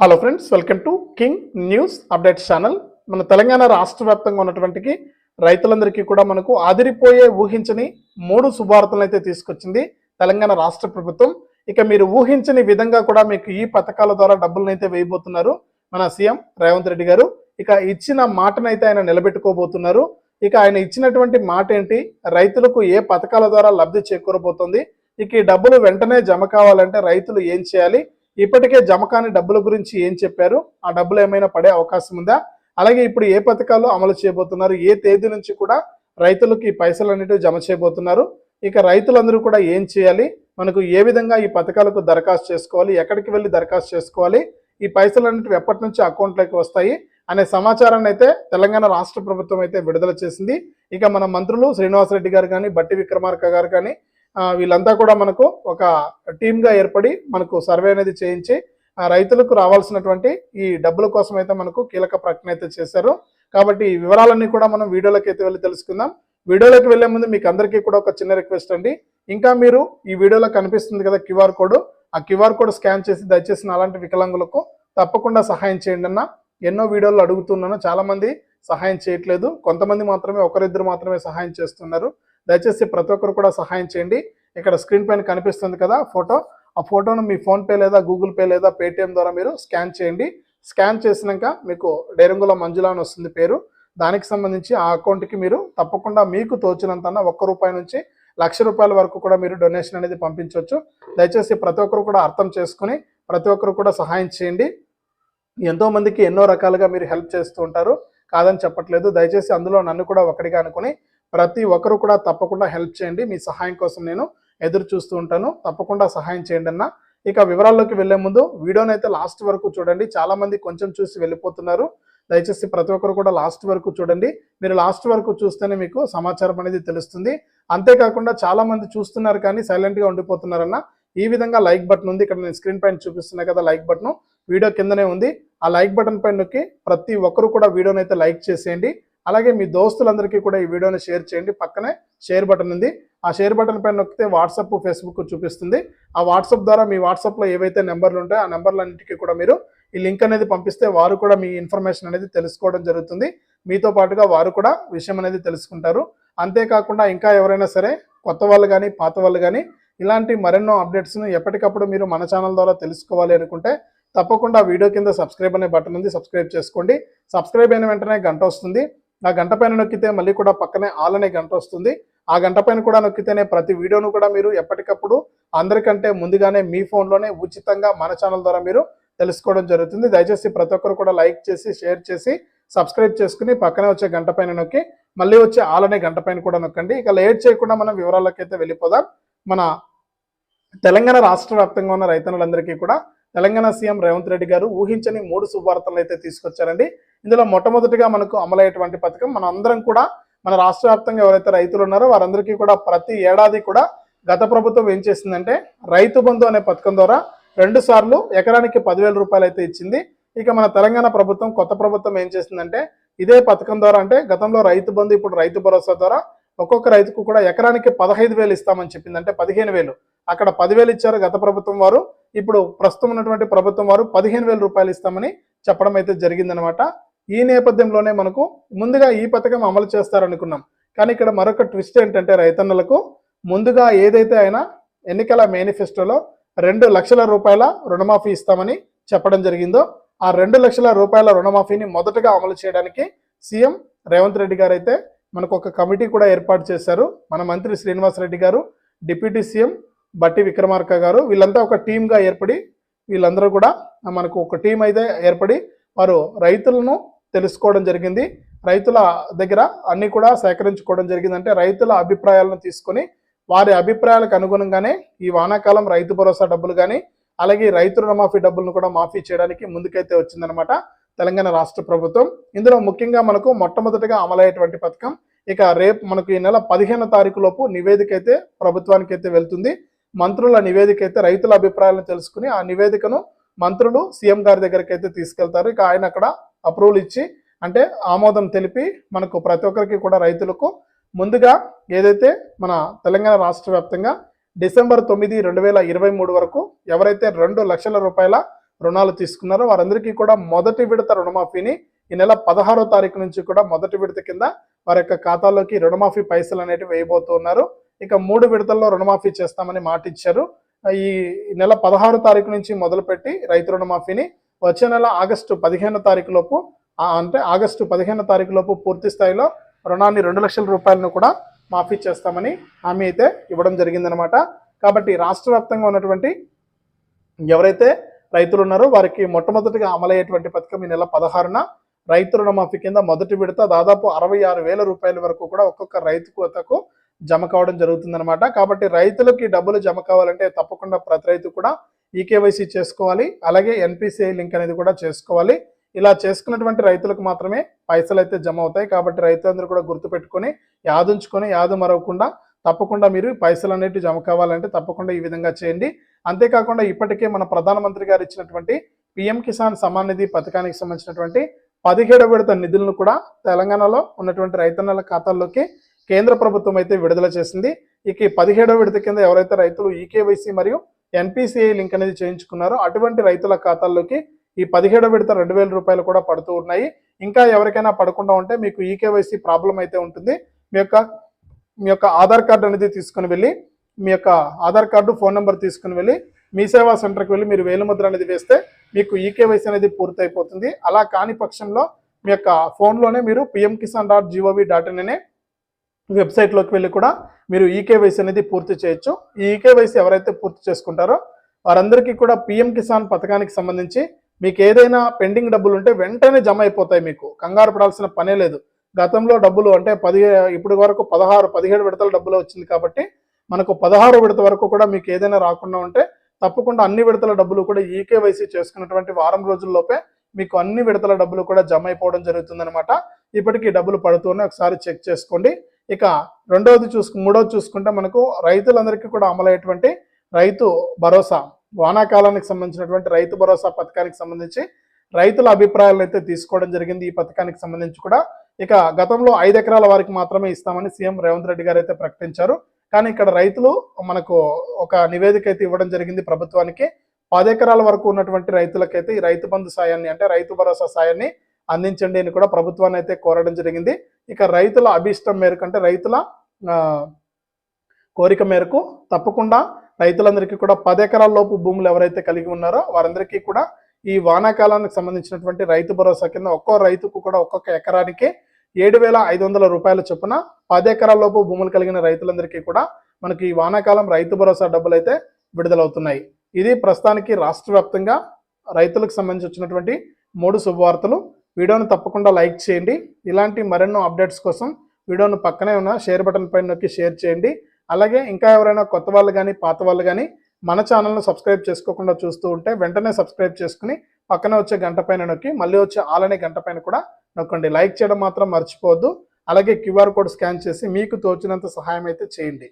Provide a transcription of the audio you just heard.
Hello friends welcome to king news updates channel మన తెలంగాణ రాష్ట్ర వ్యాప్తంగా ఉన్నటువంటి రైతులందరికీ కూడా మనకు ఆదిరిపోయే ఊహించని మూడు శుభార్తలను అయితే తీసుకొచ్చింది తెలంగాణ రాష్ట్ర ప్రభుత్వం. ఇక మీరు ఊహించని విధంగా కూడా మీకు ఈ పథకాల ద్వారా డబ్బులను అయితే వేయబోతున్నారు మన సీఎం రేవంత్ రెడ్డి గారు. ఇక ఇచ్చిన మాటనైతే ఆయన నిలబెట్టుకోబోతున్నారు. ఇక ఆయన ఇచ్చినటువంటి మాట ఏంటి? రైతులకు ఏ పథకాల ద్వారా లబ్ధి చేకూరబోతుంది? ఇక ఈ డబ్బులు వెంటనే జమ కావాలంటే రైతులు ఏం చేయాలి? ఇప్పటికే జమ కాని డబ్బుల గురించి ఏం చెప్పారు? ఆ డబ్బులు ఏమైనా పడే అవకాశం ఉందా? అలాగే ఇప్పుడు ఏ పథకాలు అమలు చేయబోతున్నారు? ఏ తేదీ నుంచి కూడా రైతులకు ఈ పైసలు అనేటివి జమ చేయబోతున్నారు? ఇక రైతులందరూ కూడా ఏం చేయాలి? మనకు ఏ విధంగా ఈ పథకాలకు దరఖాస్తు చేసుకోవాలి? ఎక్కడికి వెళ్ళి దరఖాస్తు చేసుకోవాలి? ఈ పైసలు అనేటివి ఎప్పటి నుంచి అకౌంట్లోకి వస్తాయి? అనే సమాచారాన్ని అయితే తెలంగాణ రాష్ట్ర ప్రభుత్వం అయితే విడుదల చేసింది. ఇక మన మంత్రులు శ్రీనివాసరెడ్డి గారు కానీ బట్టి విక్రమార్క గారు కానీ వీళ్ళంతా కూడా మనకు ఒక టీమ్గా ఏర్పడి మనకు సర్వే అనేది చేయించి ఆ రైతులకు రావాల్సినటువంటి ఈ డబ్బుల కోసం అయితే మనకు కీలక ప్రకటన అయితే చేశారు. కాబట్టి ఈ వివరాలన్నీ కూడా మనం వీడియోలోకి అయితే వెళ్ళి తెలుసుకుందాం. వీడియోలోకి వెళ్ళే ముందు మీకు అందరికీ కూడా ఒక చిన్న రిక్వెస్ట్ అండి. ఇంకా మీరు ఈ వీడియోలో కనిపిస్తుంది కదా క్యూఆర్ కోడ్. ఆ క్యూఆర్ కోడ్ స్కాన్ చేసి దయచేసి అలాంటి వికలాంగులకు తప్పకుండా సహాయం చేయండి అన్న. ఎన్నో వీడియోలు అడుగుతున్నాను. చాలా మంది సహాయం చేయట్లేదు. కొంతమంది మాత్రమే ఒకరిద్దరు మాత్రమే సహాయం చేస్తున్నారు. దయచేసి ప్రతి ఒక్కరు కూడా సహాయం చేయండి. ఇక్కడ స్క్రీన్ పైన కనిపిస్తుంది కదా ఫోటో. ఆ ఫోటోను మీ ఫోన్పే లేదా గూగుల్ పే లేదా పేటిఎం ద్వారా మీరు స్కాన్ చేయండి. స్కాన్ చేసినాక మీకు డైరంగుల మంజుల అని వస్తుంది పేరు. దానికి సంబంధించి ఆ అకౌంట్కి మీరు తప్పకుండా మీకు తోచినంతన ఒక్క రూపాయి నుంచి లక్ష రూపాయల వరకు కూడా మీరు డొనేషన్ అనేది పంపించవచ్చు. దయచేసి ప్రతి ఒక్కరు కూడా అర్థం చేసుకుని ప్రతి ఒక్కరు కూడా సహాయం చేయండి. ఎంతోమందికి ఎన్నో రకాలుగా మీరు హెల్ప్ చేస్తూ ఉంటారు. కాదని చెప్పట్లేదు. దయచేసి అందులో నన్ను కూడా ఒకటిగా అనుకుని ప్రతి ఒక్కరు కూడా తప్పకుండా హెల్ప్ చేయండి. మీ సహాయం కోసం నేను ఎదురు చూస్తూ ఉంటాను. తప్పకుండా సహాయం చేయండి అన్న. ఇక వివరాల్లోకి వెళ్ళే ముందు వీడియోనైతే అయితే లాస్ట్ వరకు చూడండి. చాలా మంది కొంచెం చూసి వెళ్ళిపోతున్నారు. దయచేసి ప్రతి ఒక్కరు కూడా లాస్ట్ వరకు చూడండి. మీరు లాస్ట్ వరకు చూస్తేనే మీకు సమాచారం అనేది తెలుస్తుంది. అంతేకాకుండా చాలా మంది చూస్తున్నారు కానీ సైలెంట్గా ఉండిపోతున్నారన్న ఈ విధంగా లైక్ బటన్ ఉంది. ఇక్కడ నేను స్క్రీన్ పైన చూపిస్తున్నా కదా లైక్ బటన్ వీడియో కిందనే ఉంది. ఆ లైక్ బటన్ పైన నొక్కి ప్రతి ఒక్కరు కూడా వీడియోనైతే అయితే లైక్ చేసేయండి. అలాగే మీ దోస్తులందరికీ కూడా ఈ వీడియోని షేర్ చేయండి. పక్కనే షేర్ బటన్ ఉంది. ఆ షేర్ బటన్ పైన నొక్కితే వాట్సాప్ ఫేస్బుక్ చూపిస్తుంది. ఆ వాట్సాప్ ద్వారా మీ వాట్సాప్లో ఏవైతే నెంబర్లు ఉంటాయో ఆ నెంబర్లన్నిటికీ కూడా మీరు ఈ లింక్ అనేది పంపిస్తే వారు కూడా మీ ఇన్ఫర్మేషన్ అనేది తెలుసుకోవడం జరుగుతుంది. మీతో పాటుగా వారు కూడా విషయం అనేది తెలుసుకుంటారు. అంతేకాకుండా ఇంకా ఎవరైనా సరే కొత్త వాళ్ళు కానీ పాత వాళ్ళు కానీ ఇలాంటి మరెన్నో అప్డేట్స్ను ఎప్పటికప్పుడు మీరు మన ఛానల్ ద్వారా తెలుసుకోవాలి అనుకుంటే తప్పకుండా వీడియో కింద సబ్స్క్రైబ్ అనే బటన్ ఉంది. సబ్స్క్రైబ్ చేసుకోండి. సబ్స్క్రైబ్ అయిన వెంటనే గంట వస్తుంది. నా గంట పైన నొక్కితే మళ్ళీ కూడా పక్కనే ఆల్ అనే గంట వస్తుంది. ఆ గంట పైన కూడా నొక్కితేనే ప్రతి వీడియోను కూడా మీరు ఎప్పటికప్పుడు అందరికంటే ముందుగానే మీ ఫోన్లోనే ఉచితంగా మన ఛానల్ ద్వారా మీరు తెలుసుకోవడం జరుగుతుంది. దయచేసి ప్రతి ఒక్కరు కూడా లైక్ చేసి షేర్ చేసి సబ్స్క్రైబ్ చేసుకుని పక్కనే వచ్చే గంట పైన నొక్కి మళ్ళీ వచ్చే ఆల్ అనే గంట పైన కూడా నొక్కండి. ఇక లేట్ చేయకుండా మనం వివరాల్లోకి అయితే వెళ్ళిపోదాం. మన తెలంగాణ రాష్ట్ర వ్యాప్తంగా ఉన్న రైతన్నులందరికీ కూడా తెలంగాణ సీఎం రేవంత్ రెడ్డి గారు ఊహించని మూడు శుభవార్తలు అయితే తీసుకొచ్చారండి. ఇందులో మొట్టమొదటిగా మనకు అమలయ్యేటువంటి పథకం మన అందరం కూడా మన రాష్ట్ర వ్యాప్తంగా ఎవరైతే రైతులు ఉన్నారో వారందరికీ కూడా ప్రతి ఏడాది కూడా గత ప్రభుత్వం ఏం చేసిందంటే రైతు బంధు అనే పథకం ద్వారా రెండు సార్లు ఎకరానికి పదివేల రూపాయలు అయితే ఇచ్చింది. ఇక మన తెలంగాణ ప్రభుత్వం కొత్త ప్రభుత్వం ఏం చేసిందంటే ఇదే పథకం ద్వారా అంటే గతంలో రైతు బంధు ఇప్పుడు రైతు భరోసా ద్వారా ఒక్కొక్క రైతుకు కూడా ఎకరానికి పదహైదు వేలు ఇస్తామని చెప్పింది అంటే పదిహేను వేలు. అక్కడ పదివేలు ఇచ్చారు గత ప్రభుత్వం వారు. ఇప్పుడు ప్రస్తుతం ఉన్నటువంటి ప్రభుత్వం వారు పదిహేను వేల రూపాయలు ఇస్తామని చెప్పడం అయితే జరిగిందనమాట. ఈ నేపథ్యంలోనే మనకు ముందుగా ఈ పథకం అమలు చేస్తారనుకున్నాం. కానీ ఇక్కడ మరొక ట్విస్ట్ ఏంటంటే రైతన్నలకు ముందుగా ఏదైతే అయినా ఎన్నికల మేనిఫెస్టోలో రెండు లక్షల రూపాయల రుణమాఫీ ఇస్తామని చెప్పడం జరిగిందో ఆ రెండు లక్షల రూపాయల రుణమాఫీని మొదటగా అమలు చేయడానికి సీఎం రేవంత్ రెడ్డి గారు అయితే మనకు ఒక కమిటీ కూడా ఏర్పాటు చేశారు. మన మంత్రి శ్రీనివాస్ రెడ్డి గారు డిప్యూటీ సీఎం బట్టి విక్రమార్క గారు వీళ్ళంతా ఒక టీమ్గా ఏర్పడి వీళ్ళందరూ కూడా మనకు ఒక టీం అయితే ఏర్పడి వారు రైతులను తెలుసుకోవడం జరిగింది. రైతుల దగ్గర అన్నీ కూడా సేకరించుకోవడం జరిగింది. అంటే రైతుల అభిప్రాయాలను తీసుకొని వారి అభిప్రాయాలకు అనుగుణంగానే ఈ వానాకాలం రైతు భరోసా డబ్బులు కానీ అలాగే రైతు రుణమాఫీ డబ్బులను కూడా మాఫీ చేయడానికి ముందుకైతే వచ్చిందనమాట తెలంగాణ రాష్ట్ర ప్రభుత్వం. ఇందులో ముఖ్యంగా మనకు మొట్టమొదటిగా అమలయ్యేటువంటి పథకం ఇక రేపు మనకు ఈ నెల పదిహేను తారీఖు లోపు నివేదిక అయితే ప్రభుత్వానికి అయితే వెళ్తుంది. మంత్రుల నివేదిక అయితే రైతుల అభిప్రాయాలను తెలుసుకుని ఆ నివేదికను మంత్రులు సీఎం గారి దగ్గరికి అయితే తీసుకెళ్తారు. ఇక ఆయన అక్కడ అప్రూవల్ ఇచ్చి అంటే ఆమోదం తెలిపి మనకు ప్రతి ఒక్కరికి కూడా రైతులకు ముందుగా ఏదైతే మన తెలంగాణ రాష్ట్ర వ్యాప్తంగా డిసెంబర్ తొమ్మిది రెండు వేల ఇరవై మూడు వరకు ఎవరైతే రెండు లక్షల రూపాయల రుణాలు తీసుకున్నారో వారందరికీ కూడా మొదటి విడత రుణమాఫీని ఈ నెల పదహారో తారీఖు నుంచి కూడా మొదటి విడత కింద వారి యొక్క ఖాతాలోకి రుణమాఫీ పైసలు అనేవి వేయబోతున్నారు. ఇక మూడు విడతల్లో రుణమాఫీ చేస్తామని మాట ఇచ్చారు ఈ నెల పదహారు తారీఖు నుంచి మొదలుపెట్టి రైతు రుణమాఫీని వచ్చే నెల ఆగస్టు పదిహేను తారీఖు లోపు అంటే ఆగస్టు పదిహేను తారీఖు లోపు పూర్తి స్థాయిలో రుణాన్ని రెండు లక్షల రూపాయలను కూడా మాఫీ చేస్తామని హామీ అయితే ఇవ్వడం జరిగిందనమాట. కాబట్టి రాష్ట్ర వ్యాప్తంగా ఉన్నటువంటి ఎవరైతే రైతులు ఉన్నారో వారికి మొట్టమొదటిగా అమలయ్యేటువంటి పథకం ఈ నెల పదహారున రైతు రుణమాఫీ కింద మొదటి విడత దాదాపు అరవై ఆరు వేల రూపాయల వరకు కూడా ఒక్కొక్క రైతు కోతకు జమ కావడం జరుగుతుందన్నమాట. కాబట్టి రైతులకి డబ్బులు జమ కావాలంటే తప్పకుండా ప్రతి రైతు కూడా ఈకేవైసీ చేసుకోవాలి. అలాగే ఎన్పిసిఐ లింక్ అనేది కూడా చేసుకోవాలి. ఇలా చేసుకున్నటువంటి రైతులకు మాత్రమే పైసలు అయితే జమ అవుతాయి. కాబట్టి రైతులందరూ కూడా గుర్తుపెట్టుకొని యాదుంచుకొని యాదు మరవకుండా తప్పకుండా మీరు పైసలు అనేవి జమ కావాలంటే తప్పకుండా ఈ విధంగా చేయండి. అంతేకాకుండా ఇప్పటికే మన ప్రధానమంత్రి గారు ఇచ్చినటువంటి పిఎం కిసాన్ సమాన్ నిధి పథకానికి సంబంధించినటువంటి పదిహేడవ విడత నిధులను కూడా తెలంగాణలో ఉన్నటువంటి రైతన్నల ఖాతాల్లోకి కేంద్ర ప్రభుత్వం అయితే విడుదల చేసింది. ఇక ఈ పదిహేడవ విడత కింద ఎవరైతే రైతులు ఈకేవైసీ మరియు ఎన్పిసిఐ లింక్ అనేది చేయించుకున్నారో అటువంటి రైతుల ఖాతాల్లోకి ఈ పదిహేడవ విడత రెండు వేల రూపాయలు కూడా పడుతూ ఉన్నాయి. ఇంకా ఎవరికైనా పడకుండా ఉంటే మీకు ఈకేవైసీ ప్రాబ్లం అయితే ఉంటుంది. మీ యొక్క మీ యొక్క ఆధార్ కార్డు అనేది తీసుకుని వెళ్ళి మీ యొక్క ఆధార్ కార్డు ఫోన్ నెంబర్ తీసుకుని వెళ్ళి మీ సేవా సెంటర్కి వెళ్ళి మీరు వేలుముద్ర అనేది వేస్తే మీకు ఈకేవైసీ అనేది పూర్తయిపోతుంది. అలా కాని పక్షంలో మీ యొక్క ఫోన్లోనే మీరు PM Kisan dot gov dot in అనే వెబ్సైట్లోకి వెళ్ళి కూడా మీరు ఈకేవైసీ అనేది పూర్తి చేయొచ్చు. ఈ ఈకేవైసీ ఎవరైతే పూర్తి చేసుకుంటారో వారందరికీ కూడా పిఎం కిసాన్ పథకానికి సంబంధించి మీకు ఏదైనా పెండింగ్ డబ్బులు ఉంటే వెంటనే జమ అయిపోతాయి మీకు. కంగారు పడాల్సిన పనే లేదు. గతంలో డబ్బులు అంటే పది ఇప్పుడు వరకు పదహారు పదిహేడు విడతల డబ్బులు వచ్చింది కాబట్టి మనకు పదహారు విడత వరకు కూడా మీకు ఏదైనా రాకుండా ఉంటే తప్పకుండా అన్ని విడతల డబ్బులు కూడా ఈకేవైసీ చేసుకున్నటువంటి వారం రోజుల్లోపే మీకు అన్ని విడతల డబ్బులు కూడా జమ అయిపోవడం జరుగుతుందనమాట ఇప్పటికీ డబ్బులు పడుతూనే ఒకసారి చెక్ చేసుకోండి. ఇక రెండవది చూసుకు మూడవది చూసుకుంటే మనకు రైతులందరికీ కూడా అమలయ్యేటువంటి రైతు భరోసా వానాకాలానికి సంబంధించినటువంటి రైతు భరోసా పథకానికి సంబంధించి రైతుల అభిప్రాయాలను అయితే తీసుకోవడం జరిగింది. ఈ పథకానికి సంబంధించి కూడా ఇక గతంలో ఐదు ఎకరాల వారికి మాత్రమే ఇస్తామని సీఎం రేవంత్ రెడ్డి గారు అయితే ప్రకటించారు. కానీ ఇక్కడ రైతులు మనకు ఒక నివేదిక అయితే ఇవ్వడం జరిగింది ప్రభుత్వానికి. పది ఎకరాల వరకు ఉన్నటువంటి రైతులకైతే ఈ రైతు బంధు సాయాన్ని అంటే రైతు భరోసా సాయాన్ని అందించండి అని కూడా ప్రభుత్వాన్ని అయితే కోరడం జరిగింది. ఇక రైతుల అభిష్టం మేరకు అంటే రైతుల కోరిక మేరకు తప్పకుండా రైతులందరికీ కూడా పది ఎకరాల లోపు భూములు ఎవరైతే కలిగి ఉన్నారో వారందరికీ కూడా ఈ వానాకాలానికి సంబంధించినటువంటి రైతు భరోసా కింద ఒక్కో రైతుకు కూడా ఒక్కొక్క ఎకరానికి ఏడు వేల ఐదు వందల రూపాయల చొప్పున పది ఎకరాల లోపు భూములు కలిగిన రైతులందరికీ కూడా మనకి ఈ వానాకాలం రైతు భరోసా డబ్బులు అయితే విడుదలవుతున్నాయి. ఇది ప్రస్తుతానికి రాష్ట్ర వ్యాప్తంగా రైతులకు సంబంధించి వచ్చినటువంటి మూడు శుభవార్తలు. వీడియోను తప్పకుండా లైక్ చేయండి. ఇలాంటి మరెన్నో అప్డేట్స్ కోసం వీడియోను పక్కనే ఉన్న షేర్ బటన్ పైన నొక్కి షేర్ చేయండి. అలాగే ఇంకా ఎవరైనా కొత్త వాళ్ళు కానీ పాత వాళ్ళు కానీ మన ఛానల్ను సబ్స్క్రైబ్ చేసుకోకుండా చూస్తూ ఉంటే వెంటనే సబ్స్క్రైబ్ చేసుకుని పక్కనే వచ్చే గంట పైన నొక్కి మళ్ళీ వచ్చే ఆలనే గంట పైన కూడా నొక్కండి. లైక్ చేయడం మాత్రం మర్చిపోవద్దు. అలాగే క్యూఆర్ కోడ్ స్కాన్ చేసి మీకు తోచినంత సహాయం అయితే చేయండి.